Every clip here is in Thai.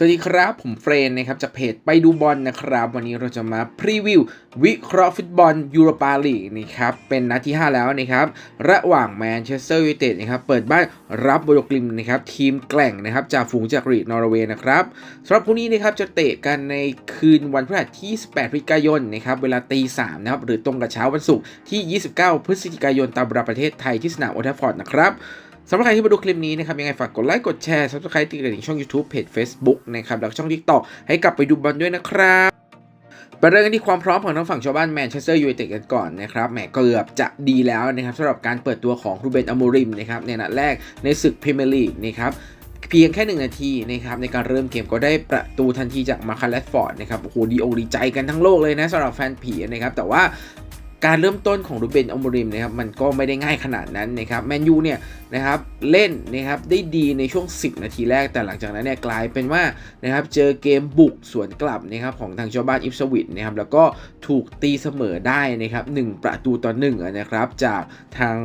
สวัสดีครับผมเฟรนนะครับจากเพจไปดูบอลนะครับ วันนี้เราจะมาพรีวิว วิเคราะห์ฟุตบอลยูโรปาลีกนะครับเป็นนัดที่ 5 แล้วนะครับระหว่างแมนเชสเตอร์ยูไนเต็ดนะครับเปิดบ้านรับโบโลกลิมนะครับทีมแกล่งนะครับจากฝูงจากรีดนอร์เวย์นะครับสำหรับคู่นี้นะครับจะเตะกันในคืนวันพฤหัสที่28พฤศจิกายนนะครับเวลาตี3นะครับหรือตรงกับเช้าวันศุกร์ที่ 29 พฤศจิกายนตามเวลาประเทศไทยที่สนามโอทัฟฟอร์ดนะครับ สำหรับใครที่มาดูคลิปนี้นะครับยังไงฝากกดไลค์กดแชร์ subscribe ติดกระดิ่งช่อง YouTube เพจ Facebook นะครับแล้วช่อง TikTok ให้กลับไปดูบอลด้วยนะครับไปเริ่มกันที่ความพร้อมของทั้งฝั่งชาวบ้านแมนเชสเตอร์ยูไนเต็ดกันก่อนนะครับแหมเกือบจะดีแล้วนะครับสำหรับการเปิดตัวของรูเบนอโมริมนะครับในนัดแรกในศึกพรีเมียร์ลีกนะครับเพียงแค่ 1 นาทีนะครับในการเริ่มเกมก็ได้ประตูทันทีจากมาคาเลสฟอร์ดนะครับโอ้โหดีอกดีใจกันทั้งโลกเลยนะสำหรับแฟนผีนะครับแต่ว่า การเริ่มต้นของรูเบนอมริมนะครับมันก็ไม่ได้ง่ายขนาดนั้นนะครับแมนยูเนี่ยนะครับเล่นนะครับได้ดีในช่วง 10 นาทีแรกแต่หลังจากนั้นเนี่ยกลายเป็นว่านะครับเจอเกมบุกสวนกลับนะครับของทางชาวบ้านอิฟสวิตนะครับแล้วก็ถูกตีเสมอได้นะครับ1ประตูต่อ1นะครับจากทาง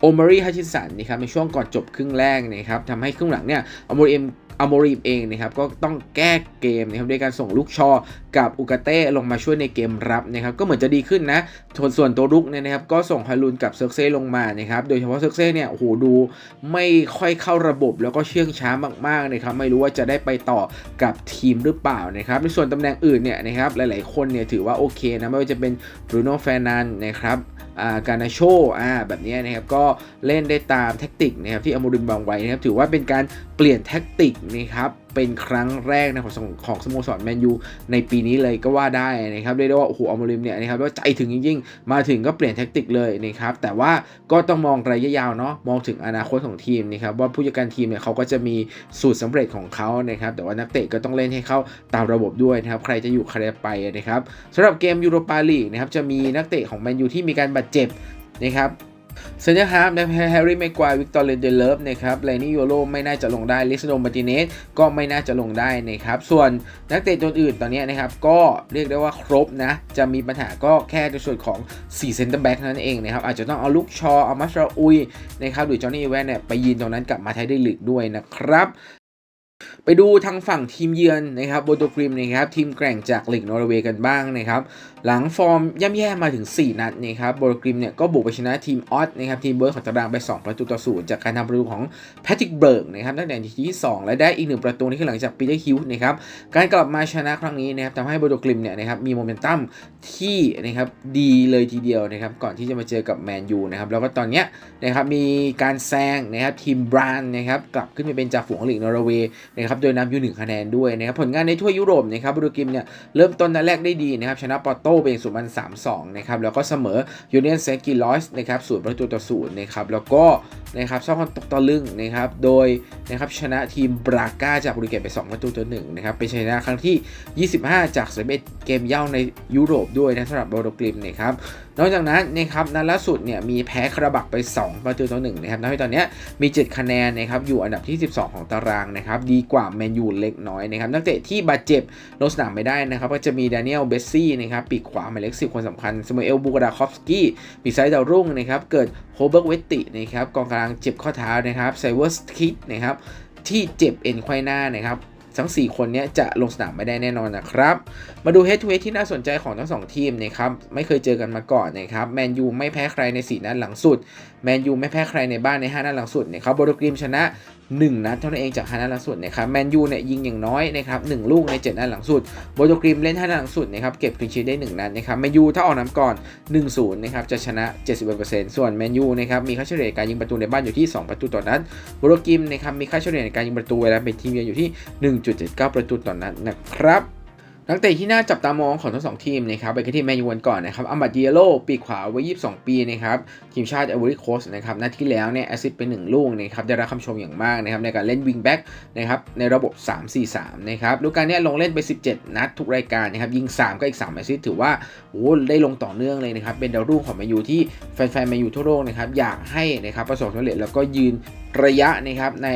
โอมารีฮัชินสันนะครับในช่วงก่อนจบครึ่งแรกนะครับทำให้ครึ่งหลังเนี่ยอมริม อโมริมเองนะครับก็ต้องแก้เกมนะครับด้วยการส่งลูกชอกับอุกาเต้ลงมาช่วยในเกมรับนะครับก็เหมือนจะดีขึ้นนะส่วนส่วนตัวรุกเนี่ยนะครับก็ส่งฮารุนกับเซิร์เซ่ลงมานะครับโดยเฉพาะเซิร์เซ่เนี่ยโอ้โหดูไม่ค่อยเข้าระบบแล้วก็เชื่องช้ามากๆนะครับไม่รู้ว่าจะได้ไปต่อกับทีมหรือเปล่านะครับในส่วนตำแหน่งอื่นเนี่ยนะครับหลายๆคนเนี่ยถือว่าโอเคนะไม่ว่าจะเป็นบรูโน่แฟรนันนะครับ การนาโชแบบนี้นะครับก็เล่นได้ตามแท็กติกนะครับที่อโมริมวางไว้นะครับถือว่าเป็นการเปลี่ยนแท็กติกนะครับ เป็นครั้งแรกนะของของสโมสรแมนยูในปีนี้เลยก็ว่าได้นะครับเรียกได้ว่าโอ้โหอมริมเนี่ยนะครับว่าใจถึงจริงๆ มาถึงก็เปลี่ยนแท็กติกเลยนะครับแต่ว่าก็ต้องมองระยะยาวเนาะมองถึงอนาคตของทีมนะครับว่าผู้จัดการทีมเนี่ยเขาก็จะมีสูตรสำเร็จของเขานะครับแต่ว่านักเตะก็ต้องเล่นให้เข้าตามระบบด้วยนะครับใครจะอยู่ใครจะไปนะครับสำหรับเกมยูโรปาลีกนะครับจะมีนักเตะของแมนยูที่มีการบาดเจ็บนะครับ เซนเตอร์ฮาร์ฟนะแฮร์รี่แม็กควายวิกตอร์เรนเดเลฟนะครับเลนี่โยโรไม่น่าจะลงได้ลิซโดมาติเนสก็ไม่น่าจะลงได้นะครับส่วนนักเตะตัวอื่นตอนนี้นะครับก็เรียกได้ว่าครบนะ จะมีปัญหาก็แค่ในส่วนของ4เซนเตอร์แบ็กนั่นเองนะครับอาจจะต้องเอาลูกชอเอามัสราอุยนะครับหรือจอห์นนี่แวนเนี่ยไปยืนตรงนั้นกลับมาใช้ได้หลึกด้วยนะครับ ไปดูทางฝั่งทีมเยือนนะครับโบโตกริมนะครับทีมแกร่งจากลีกนอร์เวย์กันบ้างนะครับหลังฟอร์มย่ำแย่มาถึง 4 นัดนะครับโบโตกริมเนี่ยก็บุกไปชนะทีมออสนะครับทีมเบิร์ดของตารางไป 2 ประตูต่อศูนย์จากการทำประตูของแพทริกเบิร์กนะครับตั้งแต่นาทีที่ 2 และได้อีก 1 ประตูนี่คือหลังจากปีเตอร์ฮิวส์นะครับการกลับมาชนะครั้งนี้นะครับทำให้โบโตกริมเนี่ยนะครับมีโมเมนตัมที่นะครับดีเลยทีเดียวนะครับก่อนที่จะมาเจอกับแมนยูนะครับแล้วก็ตอนเนี้ยนะครับมีการแซงนะครับทีมบรานนะครับกลับขึ้นไปเป็นจ่าฝูงของลีกนอร์เวย์ นะครับโดยนำอยู่หนึ่งคะแนนด้วยนะครับผลงานในทั่วยุโรปนะครับโบโตกริมเนี่ยเริ่มต้นนัดแรกได้ดีนะครับชนะปอร์โตเป็นสุมันสามสองนะครับแล้วก็เสมอยูเนียนเซกิลอสนะครับศูนย์ประตูต่อศูนย์นะครับแล้วก็นะครับซ่อมตกตะลึงนะครับโดย นะครับชนะทีมบราก้าจากโปรตุเกสไป 2 ประตูต่อหนึ่งนะครับเป็นชัยชนะครั้งที่ 25 จาก11เกมเย่าในยุโรปด้วยนะสำหรับโบโตกริมนะครับนอกจากนั้นนะครับนัดล่าสุดเนี่ยมีแพ้คาราบักไป 2 ประตูต่อหนึ่งนะครับทำให้ตอนนี้มี 7 คะแนนนะครับอยู่อันดับที่ 12 ของตารางนะครับดีกว่าแมนยูเล็กน้อยนะครับนักเตะที่บาดเจ็บลงสนามไม่ได้นะครับก็จะมีดานิเอลเบสซี่นะครับปีกขวาหมายเลข10คนสำคัญสมเอลบูกราคอฟสกี้ปีกซ้ายดาวรุ่งนะครับเกิด โฮเบิร์กเวตตินะครับกองกลางเจ็บข้อเท้านะครับไซเวอร์สคิดนะครับที่เจ็บเอ็นไขว้หน้านะครับทั้ง 4 คนนี้จะลงสนามไม่ได้แน่นอนนะครับ มาดูเฮดทูเฮดที่น่าสนใจของทั้ง 2 ทีมนะครับ ไม่เคยเจอกันมาก่อนนะครับ แมนยูไม่แพ้ใครใน 4 นัดหลังสุด แมนยูไม่แพ้ใครในบ้านใน5นัดหลังสุดเนะครับโบโดกริมชนะ 1 นัดเท่านั้นเองจาก5นัดหลังสุดนะครับแมนยูเนี่ยยิงอย่างน้อยนะครับ1ลูกใน 7 นัดหลังสุดโบโดกริมเล่น5นัดหลังสุดนะครับเก็บคลีนชีได้ 1 นัดนะครับแมนยูถ้าออกน้ำก่อน 1-0นะครับจะชนะ 71%ส่วนแมนยูนะครับมีค่าเฉลี่ยการยิงประตูในบ้านอยู่ที่ 2 ประตูต่อนัดโบโดกริมนะครับมีค่าเฉลี่ยในการยิงประตูเวลาเป็นทีมเยือนอยู่ที่ 1.79 ประตูต่อนัดนะครับ นักเตะที่น่าจับตามองของทั้งสองทีมนะครับไปกันที่แมนยูกันก่อนนะครับอัมบัตเยโลปีขวาวัย 22 ปีนะครับทีมชาติเอเวอริโคสนะครับนัดที่แล้วเนี่ยแอซิสเป็น1ลูกนะครับได้รับคำชมอย่างมากนะครับในการเล่นวิงแบ็กนะครับในระบบ 3-4-3 นะครับลูกการเนี้ยลงเล่นไป 17 นัดทุกรายการนะครับยิง 3 ก็อีก 3 แอซิสถือว่าโอ้ได้ลงต่อเนื่องเลยนะครับเป็นดาวรุ่งของแมนยูที่แฟนๆแมนยูทั่วโลกนะครับอยากให้นะครับประสบความสำเร็จแล้วก็ยืนระยะนะครับใน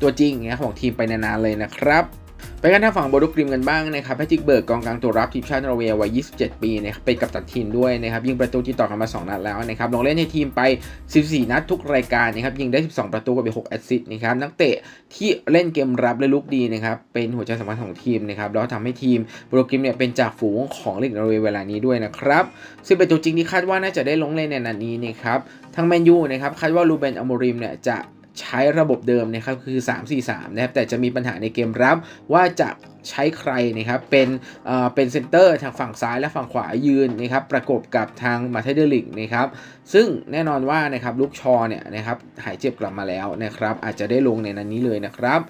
ตัวจริงนะของทีมไปนานๆเลยนะครับ ไปกันทางฝั่งโบโดกริมกันบ้างนะครับแพทริกเบิร์กกองกลางตัวรับทีมชาตินอร์เวย์วัย 27 ปีนะครับเป็นกัปตันทีมด้วยนะครับยิงประตูติดต่อกันมา 2 นัดแล้วนะครับลงเล่นให้ทีมไป 14 นัดทุกรายการนะครับยิงได้ 12 ประตูกับไป 6 แอสซิสต์นะครับนักเตะที่เล่นเกมรับและลุกดีนะครับเป็นหัวใจสำคัญของทีมนะครับแล้วทำให้ทีมโบโดกริมเนี่ยเป็นจ่าฝูงของลีกนอร์เวย์เวลานี้ด้วยนะครับซึ่งเป็นตัวจริงที่คาดว่าน่าจะได้ลงเล่นในนัดนี้นะครับทางแมนยูนะครับคาดว่าลูเบนอโมริมเนี่ยจะ ใช้ระบบเดิมนะครับคือ 3-4-3 นะครับแต่จะมีปัญหาในเกมรับว่าจะใช้ใครนะครับเป็นเอ่อเป็นเซนเตอร์ทางฝั่งซ้ายและฝั่งขวายืนนะครับประกบกับทางมาเทเดลิกนะครับซึ่งแน่นอนว่านะครับลูกชอเนี่ยนะครับหายเจ็บกลับมาแล้วนะครับอาจจะได้ลงในนั้นนี้เลยนะครับ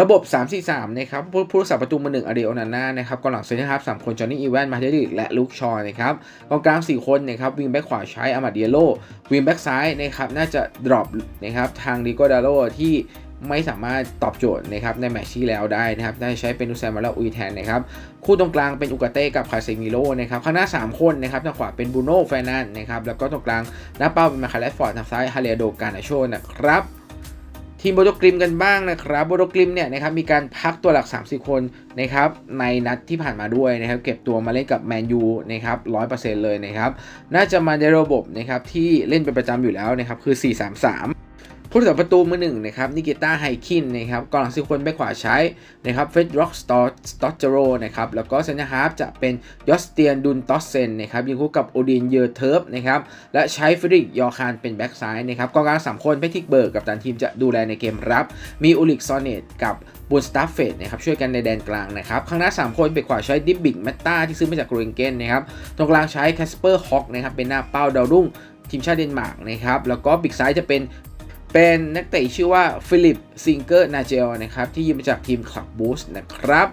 ระบบ 3-4-3 นะครับผู้รักษาประตูมือหนึ่งอเดโอนาน่านะครับกองหลังเซนเตอร์ฮาร์ฟสามคนจอห์นนี่อีแวนมาเทดิกและลูกชอนะครับกองกลาง 4 คนนะครับวิงแบ็กขวาใช้อามาเดียโลวิงแบ็กซ้ายนะครับน่าจะดรอปนะครับทางดิโกดาโลที่ไม่สามารถตอบโจทย์นะครับในแมตช์ที่แล้วได้นะครับได้ใช้เป็นอุซามาลาอุยแทนนะครับคู่ตรงกลางเป็นอุกาเต้กับคาเซมิโลนะครับข้างหน้า 3 คนนะครับทางขวาเป็นบูโน่แฟนันนะครับแล้วก็ตรงกลางหน้าเป้าเป็นมาคาเลสฟอร์ดทางซ้ายฮาเลโดกานาโชนะครับ ทีมโบโดกริมกันบ้างนะครับโบโดกริมเนี่ยนะครับมีการพักตัวหลัก 30 คนนะครับในนัดที่ผ่านมาด้วยนะครับเก็บตัวมาเล่นกับแมนยูนะครับร้อยเปอร์เซ็นต์เลยนะครับน่าจะมาในระบบนะครับที่เล่นเป็นประจำอยู่แล้วนะครับคือ 4-3-3 ผู้รักษาประตูมือหนึ่งนะครับนิกิต้าไฮคินนะครับกองหลังสิคนแบ็คขวาใช้นะครับเฟดร็อกสตอร์สตอเจโรนะครับแล้วก็เซนย์ฮาร์ฟจะเป็นยอสเตียนดุนตอสเซนนะครับยิงคู่กับโอดินเยอร์เทิร์ฟนะครับและใช้ฟริกยอคานเป็นแบ็กซ้ายนะครับกองกลางสามคนแพทิกเบิร์กกับตันทีมจะดูแลในเกมรับ มีอุลิกซอนเนตกับบูนสตาฟเฟดนะครับช่วยกันในแดนกลางนะครับข้างหน้า 3 คนเบกขวาใช้ดิบบิกแมตตาที่ซื้อมาจากกริงเกนนะครับตรงกลางใช้แคสเปอร์ฮอกนะครับเป็นหน้าเป้าดาวรุ่งทีมชาติเดนมาร์กนะครับแล้วก็บิกซ้ายจะเป็น เป็นนักเตะชื่อว่าฟิลิปซิงเกอร์นาเจลนะครับที่ยืมมาจากทีมคลับบูสนะครับ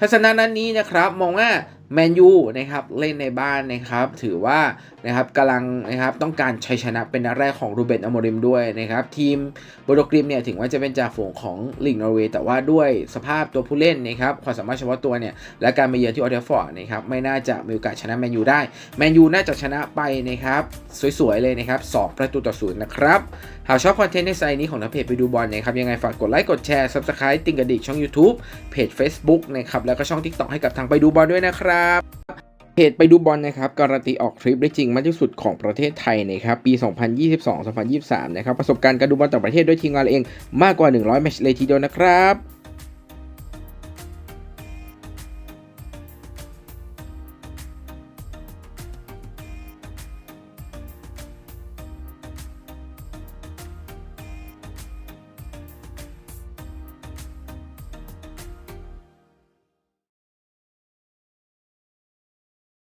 ทัศนะนั้นนี้นะครับมองว่าแมนยูนะครับเล่นในบ้านนะครับถือว่านะครับกำลังนะครับต้องการชัยชนะเป็นนัดแรกของรูเบนอโมริมด้วยนะครับทีมโบโดกริมเนี่ยถึงว่าจะเป็นจ่าฝูงของลีกนอร์เวย์แต่ว่าด้วยสภาพตัวผู้เล่นนะครับความสามารถเฉพาะตัวเนี่ยและการมาเยือนที่ออเทฟอร์ดนะครับไม่น่าจะมีโอกาสชนะแมนยูได้แมนยูน่าจะชนะไปนะครับสวยๆเลยนะครับสองประตูต่อศูนย์นะครับหากชอบคอนเทนต์ในไซต์นี้ของนักเพจไปดูบอลนะครับยังไงฝากกดไลค์กดแชร์ Subscribe ติ่งกระดิ่งช่อง YouTube เพจ Facebook นะครับแล้วก็ช่อง TikTok ให้กับทางไปดูบอลด้วยนะครับเพจไปดูบอลนะครับ การันตีออกทริปได้จริงมากที่สุดของประเทศไทยนะครับ ปี 2022-2023 นะครับ ประสบการณ์การดูบอลต่างประเทศด้วยทีมงานเราเองมากกว่า 100 แมตช์เลยทีเดียวนะครับ